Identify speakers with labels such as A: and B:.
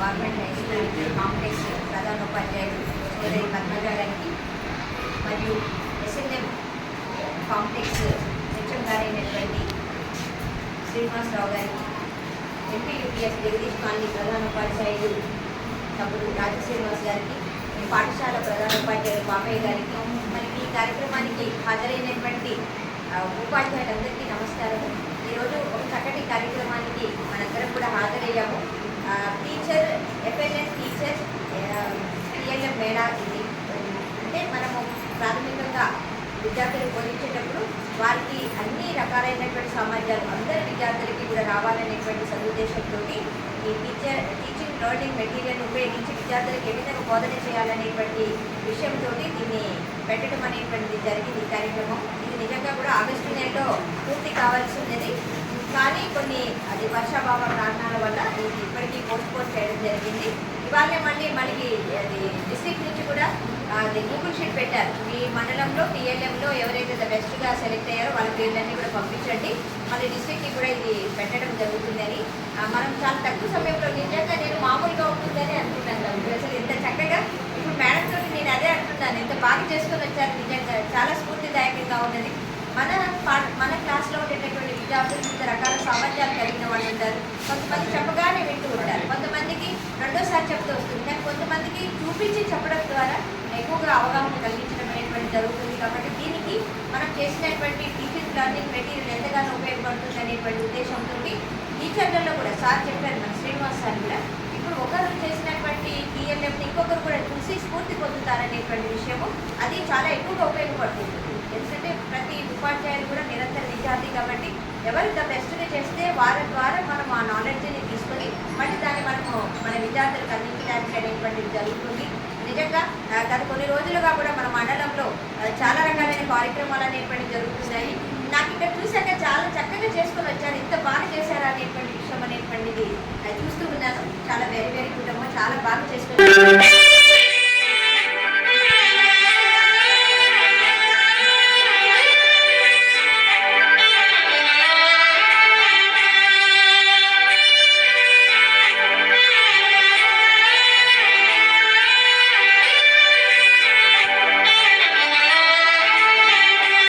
A: Government national school complex ప్రధానోపాధ్యాయులు సోదరి పద్మజ మరియు ఎస్ఎన్ఎం కాంప్లెక్స్ హెచ్ఎం గారైనటువంటి శ్రీనివాసరావు గారికి ఎంపీయూపీఎస్ జగదీష్ కాలనీ ప్రధానోపాధ్యాయులు ఉపాధ్యాయులు రాజ శ్రీనివాస్ గారికి పాఠశాల పాఠశాల ప్రధానోపాధ్యాయులు బాపయ్య గారికి మరి ఈ కార్యక్రమానికి హాజరైనటువంటి ఉపాధ్యాయులందరికీ నమస్కారం. ఈరోజు ఒక చక్కటి కార్యక్రమానికి మనందరం కూడా హాజరయ్యాము ఆ, teacher FLS teacher TLM mela ఇది అంటే మనము ప్రాథమికంగా విద్యార్థులు బోధించేటప్పుడు వారికి అన్ని రకాలైనటువంటి సామర్థ్యాలు అందరి విద్యార్థులకి కూడా రావాలనేటువంటి సదుద్దేశంతో ఈ టీచర్ టీచింగ్ లెర్నింగ్ మెటీరియల్ ఉపయోగించి విద్యార్థులకు ఏ విధంగా బోధన చేయాలనేటువంటి విషయంతో దీన్ని పెట్టడం అనేటువంటిది జరిగింది ఈ కార్యక్రమం. ఇది నిజంగా కూడా ఆగస్టు నెలలో పూర్తి కావాల్సి ఉన్నది. కానీ కొన్ని అది వర్షాభావ కారణాల వల్ల ఇది ఇప్పటికీ పోస్ట్ పోన్ చేయడం జరిగింది. ఇవాళ మళ్ళీ మనకి అది డిస్ట్రిక్ట్ నుంచి కూడా అది గూగుల్ షీట్ పెట్టారు. మీ మండలంలో పిఎల్ఎంలో ఎవరైతే ద బెస్ట్గా సెలెక్ట్ అయ్యారో వాళ్ళ పేర్లన్నీ కూడా పంపించండి. మళ్ళీ డిస్ట్రిక్ట్కి కూడా ఇది పెట్టడం జరుగుతుందని. మనం చాలా తక్కువ సమయంలో నిజంగా నేను మామూలుగా ఉంటుందని అనుకున్నాను. అసలు ఇంత చక్కగా. ఇప్పుడు మేడంతో నేను అదే అంటున్నాను. ఎంత బాగా చేసుకొని వచ్చారు నిజంగా చాలా స్ఫూర్తిదాయకంగా ఉన్నది. మన పా- మన క్లాస్లో ఉండేటటువంటి విద్యార్థులు వివిధ రకాల సామర్థ్యాలు కలిగిన వాళ్ళు ఉంటారు. కొంతమంది చెప్పగానే వింటూ ఉంటారు. కొంతమందికి రెండోసారి చెప్తూ వస్తుంది. కానీ కొంతమందికి చూపించి చెప్పడం ద్వారా ఎక్కువగా అవగాహన కలిగించడం అనేటువంటి జరుగుతుంది. కాబట్టి దీనికి మనం చేసినటువంటి టీచింగ్ లెర్నింగ్ మెటీరియల్ ఎంతగానో ఉపయోగపడుతుంది అనేటువంటి ఉద్దేశంతో టీచర్లలో కూడా సార్ చెప్పారు మన శ్రీనివాస్ సార్ కూడా. ఇప్పుడు ఒకరు చేసినటువంటి టీఎల్ఎఫ్ని ఇంకొకరు కూడా చూసి స్ఫూర్తి పొందుతారనేటువంటి విషయము అది చాలా ఎక్కువగా ఉపయోగపడుతుంది. ఎందుకంటే ప్రతి ఉపాధ్యాయులు కూడా నిరంతర విద్యార్థి కాబట్టి ఎవరు ద బెస్ట్గా చేస్తే వారి ద్వారా మనం ఆ నాలెడ్జ్ని తీసుకొని మళ్ళీ దాన్ని మనము మన విద్యార్థులకు అందించడానికి అనేటువంటిది జరుగుతుంది. నిజంగా గత కొన్ని రోజులుగా కూడా మన మండలంలో చాలా రకాలైన కార్యక్రమాలు అనేటువంటి జరుగుతున్నాయి. నాకు ఇక్కడ చూశాక చాలా చక్కగా చేసుకొని వచ్చారు. ఇంత బాగా చేశారు అనేటువంటి విషయం అనేటువంటిది చూస్తూ ఉన్నాను. చాలా వెరీ వెరీ గుడ్ అమ్మ. చాలా బాగా చేసుకొని